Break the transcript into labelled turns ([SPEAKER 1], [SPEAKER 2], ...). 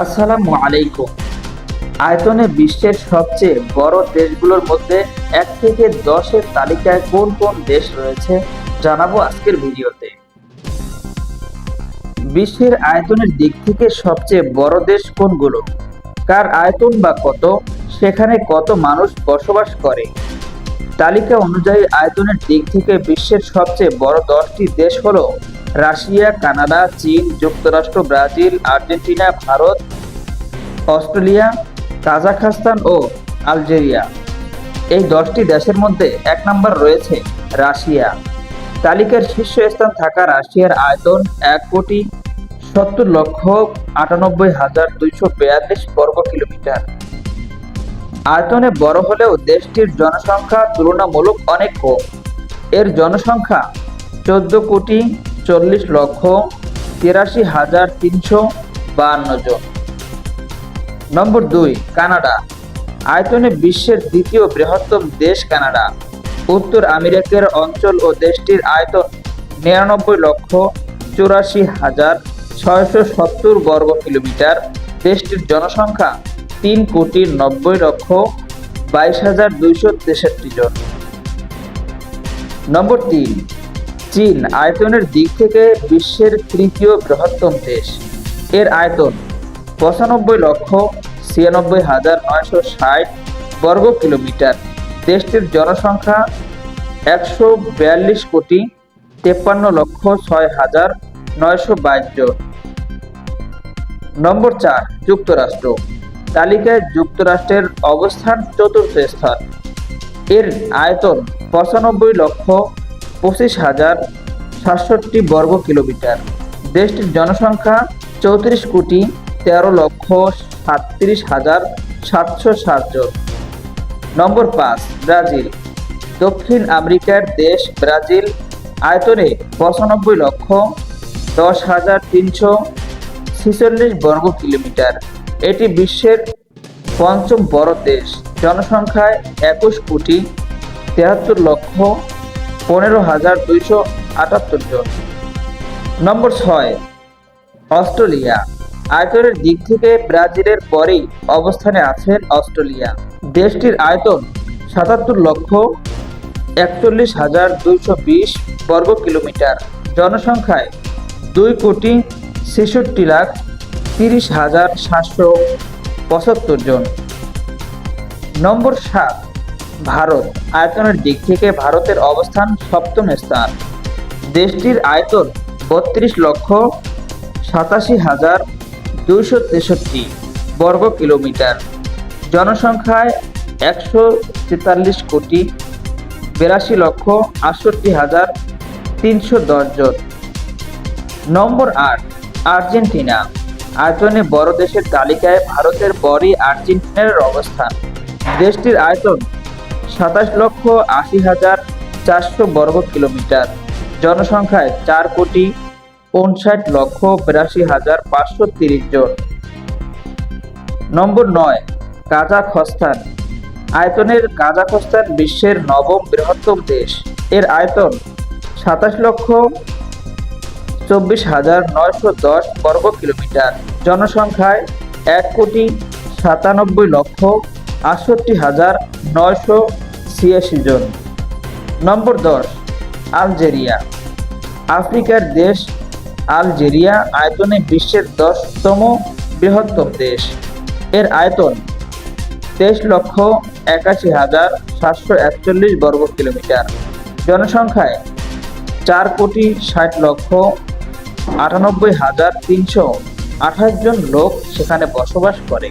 [SPEAKER 1] আসসালামু আলাইকুম। আয়তনে বিশ্বের সবচেয়ে বড় দেশগুলোর মধ্যে এক থেকে দশের তালিকায় কোন কোন দেশ রয়েছে জানাব আজকের ভিডিওতে। বিশ্বের আয়তনের দিক থেকে সবচেয়ে বড় দেশ কোনগুলো? কার আয়তন বা কত? সেখানে কত মানুষ বসবাস করে? তালিকা অনুযায়ী আয়তনের দিক থেকে বিশ্বের সবচেয়ে বড় দশটি দেশ হলো রাশিয়া, কানাডা, চীন, যুক্তরাষ্ট্র, Brazil, Argentina, Bharat, Australia, Kazakhstan ও আলজেরিয়া। এই দশটি দেশের মধ্যে এক নম্বর রয়েছে রাশিয়া। তালিকার শীর্ষ স্থান থাকা রাশিয়ার আয়তন এক কোটি সত্তর লক্ষ আটানব্বই হাজার দুইশো বিয়াল্লিশ বর্গ কিলোমিটার। আয়তনে বড় হলেও দেশটির জনসংখ্যা তুলনামূলক অনেক কম। এর জনসংখ্যা চোদ্দ কোটি চল্লিশ লক্ষ তিরাশি হাজার তিনশো বাহান্ন জন। নম্বর দুই, কানাডা। আয়তনে বিশ্বের দ্বিতীয় বৃহত্তম দেশ কানাডা। উত্তর আমেরিকার অঞ্চল ও দেশটির আয়তন নিরানব্বই লক্ষ চুরাশি হাজার ছয়শো সত্তর বর্গ কিলোমিটার। দেশটির জনসংখ্যা তিন কোটি নব্বই লক্ষ বাইশ হাজার দুইশো তেষট্টি জন। নম্বর তিন চীন আয়তনের দিক থেকে বিশ্বের তৃতীয় বৃহত্তম দেশ। এর আয়তন পঁচানব্বই লক্ষ ছিয়ানব্বই হাজার নয়শো ষাট বর্গ কিলোমিটার। দেশটির জনসংখ্যা একশো বিয়াল্লিশ কোটি তেপ্পান্ন লক্ষ ছয় হাজার নয়শো বাইশ জন। নম্বর চার, যুক্তরাষ্ট্র। তালিকায় যুক্তরাষ্ট্রের অবস্থান চতুর্থ স্থান। এর আয়তন পঁচানব্বই লক্ষ পঁচিশ হাজার সাতষট্টি বর্গ কিলোমিটার। দেশটির জনসংখ্যা চৌত্রিশ কোটি তেরো লক্ষ সাতত্রিশ হাজার সাতশো ষাট জন। নম্বর পাঁচ, ব্রাজিল। দক্ষিণ আমেরিকার দেশ ব্রাজিল। আয়তনে পঁচানব্বই লক্ষ দশ হাজার তিনশো ছিচল্লিশ বর্গ কিলোমিটার। এটি বিশ্বের পঞ্চম বড় দেশ। জনসংখ্যায় একুশ কোটি তেহাত্তর লক্ষ পনেরো হাজার দুইশো আটাত্তর জন। নম্বর ছয়, অস্ট্রেলিয়া। আয়তনের দিক থেকে ব্রাজিলের পরেই অবস্থানে আছেন অস্ট্রেলিয়া। দেশটির আয়তন সাতাত্তর লক্ষ একচল্লিশ হাজার দুইশো বিশ বর্গ কিলোমিটার। জনসংখ্যায় দুই কোটি ছেষট্টি লাখ তিরিশ হাজার সাতশো পঁচাত্তর জন। নম্বর সাত ভারত আয়তনের দিক থেকে ভারতের অবস্থান সপ্তম স্থান। দেশটির আয়তন বত্রিশ লক্ষ সাতাশি হাজার দুইশো তেষট্টি বর্গ কিলোমিটার। জনসংখ্যায় একশো তেতাল্লিশ কোটি বিরাশি লক্ষ আটষট্টি হাজার তিনশো দশ জন। নম্বর আট, আর্জেন্টিনা। আয়তনে বড় দেশের তালিকায় ভারতের পরই আর্জেন্টিনার অবস্থান। দেশটির আয়তন সাতাশ লক্ষ আশি হাজার চারশো বর্গ কিলোমিটার। জনসংখ্যায় চার কোটি উনষাট লক্ষ বিরাশি হাজার পাঁচশো তিরিশ জন। নম্বর নয় কাজাখস্তান আয়তনের কাজাখস্তান বিশ্বের নবম বৃহত্তম দেশ। এর আয়তন সাতাশ লক্ষ চব্বিশ হাজার নয়শো দশ বর্গ কিলোমিটার। জনসংখ্যায় এক কোটি সাতানব্বই লক্ষ আটষট্টি হাজার নয়শো ছিয়াশি জন। নম্বর দশ, আলজেরিয়া। আফ্রিকার দেশ, আলজেরিয়া আয়তনে বিশ্বের দশতম বৃহত্তম দেশ। এর আয়তন তেইশ লক্ষ একাশি হাজার সাতশো একচল্লিশ বর্গ কিলোমিটার। জনসংখ্যায় চার কোটি ষাট লক্ষ আটানব্বই হাজার তিনশো আঠাশ জন লোক সেখানে বসবাস করে।